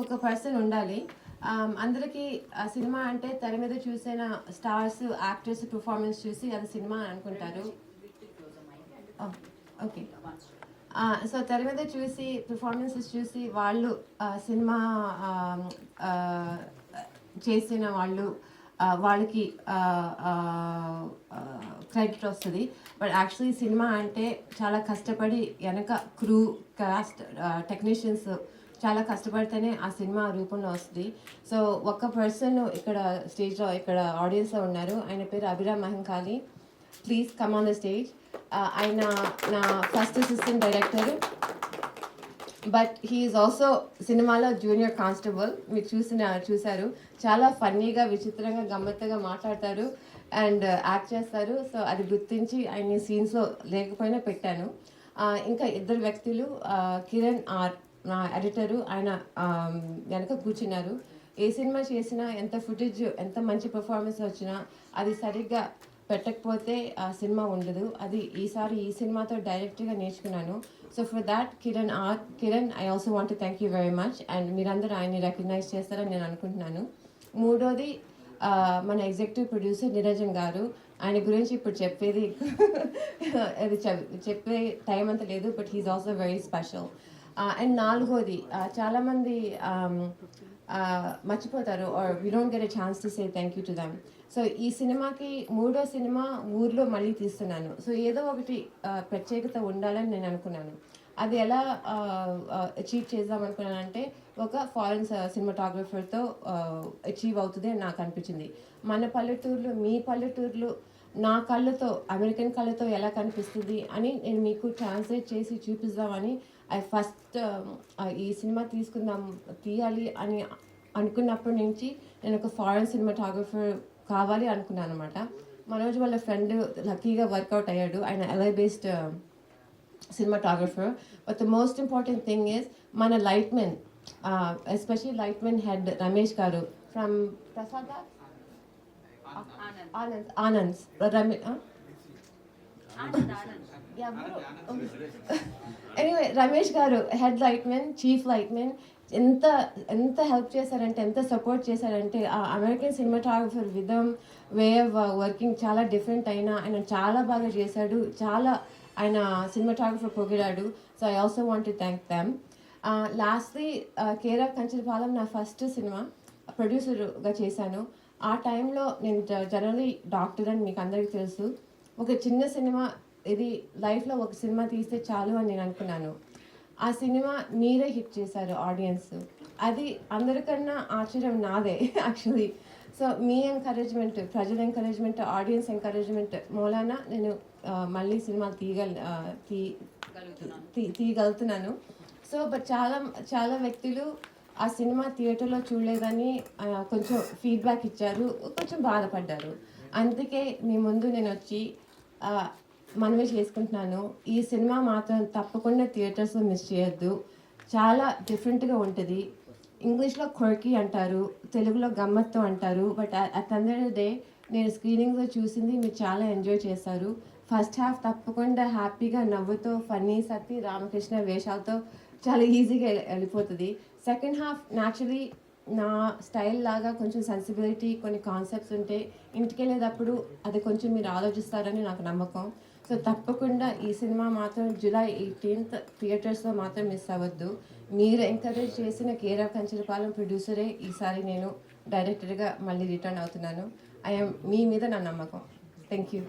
ఒక పర్సన్ ఉండాలి. అందరికీ ఆ సినిమా అంటే తెర మీద చూసిన స్టార్స్ యాక్టర్స్ పర్ఫార్మెన్స్ చూసి అది సినిమా అనుకుంటారు. Oh, ఓకే సో తెర మీద చూసి పర్ఫార్మెన్సెస్ చూసి వాళ్ళు సినిమా చేసిన వాళ్ళు వాళ్ళకి క్రెడిట్ వస్తుంది. బట్ యాక్చువల్లీ సినిమా అంటే చాలా కష్టపడి వెనక క్రూ క్రాస్ట్ టెక్నీషియన్స్ చాలా కష్టపడితేనే ఆ సినిమా రూపంలో వస్తుంది. సో ఒక్క పర్సన్ ఇక్కడ స్టేజ్లో ఇక్కడ ఆడియన్స్లో ఉన్నారు. ఆయన పేరు Abhiram Mahankali. Please come on the stage ఆయన నా first assistant director but he's also సినిమాలో జూనియర్ కానిస్టేబుల్ మీరు చూసిన చూశారు. చాలా ఫన్నీగా విచిత్రంగా గమ్మత్తుగా మాట్లాడతారు అండ్ యాక్ట్ చేస్తారు. సో అది గుర్తించి ఆయన సీన్స్లో లేకపోయినా పెట్టాను. ఇంకా ఇద్దరు వ్యక్తులు కిరణ్ ఆర్ నా ఎడిటరు ఆయన వెనక కూర్చున్నారు. ఏ సినిమా చేసినా ఎంత ఫుటేజ్ ఎంత మంచి పర్ఫార్మెన్స్ వచ్చినా అది సరిగ్గా పెట్టకపోతే ఆ సినిమా ఉండదు. అది ఈసారి ఈ సినిమాతో డైరెక్ట్గా నేర్చుకున్నాను. So for that Kiran R Kiran I also want thank you very much and మీరందరూ ఆయన్ని రికగ్నైజ్ చేస్తారని నేను అనుకుంటున్నాను. మూడోది మన ఎగ్జిక్యూటివ్ ప్రొడ్యూసర్ నిరంజన్ గారు. ఆయన గురించి ఇప్పుడు చెప్పేది అది చెప్- చెప్పే టైం అంత లేదు but he's also very special and నాలుగోది చాలామంది మర్చిపోతారు or we don't get a chance to say thank you to them so ఈ సినిమాకి మూడో సినిమా ఊర్లో మళ్ళీ తీస్తున్నాను. సో ఏదో ఒకటి ప్రత్యేకత ఉండాలని నేను అనుకున్నాను. అది ఎలా అచీవ్ చేద్దాం అనుకున్నానంటే ఒక ఫారెన్ సినిమాటోగ్రఫర్తో అచీవ్ అవుతుంది అని నాకు అనిపించింది. మన పల్లెటూర్లు మీ పల్లెటూర్లు నా కళ్ళతో అమెరికన్ కళ్ళతో ఎలా కనిపిస్తుంది అని నేను మీకు ట్రాన్స్లేట్ చేసి చూపిద్దామని ఐ ఫస్ట్ um, ఈ సినిమా తీసుకుందాం తీయాలి అని అనుకున్నప్పటి నుంచి నేను ఒక ఫారెన్ సినిమాటోగ్రఫర్ కావాలి అనుకున్నాను అనమాట మనోజ్ వాళ్ళ ఫ్రెండ్ లక్కీగా వర్కౌట్ అయ్యాడు ఆయన LI based um, cinematographer. But the most important thing is మన lightmen uh, lightmen head Ramesh garu from from Huh? Yeah, bro. Anyway Ramesh garu head lightmen chief లైట్మెన్ ఎంత ఎంత హెల్ప్ చేశారంటే ఎంత సపోర్ట్ చేశారంటే ఆ అమెరికన్ సినిమాటోగ్రఫర్ విధం way of working చాలా different అయినా ఆయన చాలా బాగా చేశాడు చాలా ఆయన cinematographer పొగిడాడు so I also want to thank them lastly care of Kancharapalem నా ఫస్ట్ సినిమా ప్రొడ్యూసర్గా చేశాను. ఆ టైంలో నేను జనరలీ డాక్టర్ అని మీకు అందరికీ తెలుసు. ఒక చిన్న సినిమా ఇది లైఫ్లో ఒక సినిమా తీస్తే చాలు అని నేను అనుకున్నాను. ఆ సినిమా మీరే హిట్ చేశారు ఆడియన్స్. అది అందరికన్నా ఆశ్చర్యం నాదే యాక్చువల్లీ సో మీ ఎంకరేజ్మెంట్ ప్రజల ఎంకరేజ్మెంట్ ఆడియన్స్ ఎంకరేజ్మెంట్ మూలాన నేను మళ్ళీ సినిమా తీయగల తీయగలుగుతున్నాను. సో బట్ చాలా చాలా వ్యక్తులు ఆ సినిమా థియేటర్లో చూడలేదని కొంచెం ఫీడ్బ్యాక్ ఇచ్చారు కొంచెం బాధపడ్డారు. అందుకే మీ ముందు నేను వచ్చి మనమే మనవి చేసుకుంటున్నాను. ఈ సినిమా మాత్రం తప్పకుండా థియేటర్స్లో మిస్ చేయొద్దు. చాలా డిఫరెంట్గా ఉంటుంది. ఇంగ్లీష్లో కొర్కి అంటారు తెలుగులో గమ్మత్తు అంటారు బట్ అట్ అందర్ డే నేను స్క్రీనింగ్లో చూసింది మీరు చాలా ఎంజాయ్ చేశారు. ఫస్ట్ హాఫ్ తప్పకుండా హ్యాపీగా నవ్వుతో ఫన్నీ సత్తి రామకృష్ణ వేషాలతో చాలా ఈజీగా వెళ్ళిపోతుంది. సెకండ్ హాఫ్ న్యాచురలీ నా స్టైల్ లాగా కొంచెం సెన్సిబిలిటీ కొన్ని కాన్సెప్ట్స్ ఉంటే ఇంటికి వెళ్ళేటప్పుడు అది కొంచెం మీరు ఆలోచిస్తారని నాకు నమ్మకం. సో తప్పకుండా ఈ సినిమా మాత్రం జూలై ఎయిటీన్త్ థియేటర్స్లో మాత్రం మిస్ అవ్వద్దు. మీరు ఎంకరేజ్ చేసిన కేర్ కంచరపాలెం ప్రొడ్యూసరే ఈసారి నేను డైరెక్టర్గా మళ్ళీ రిటర్న్ అవుతున్నాను. ఐఎమ్ మీ మీద నా నమ్మకం. Thank you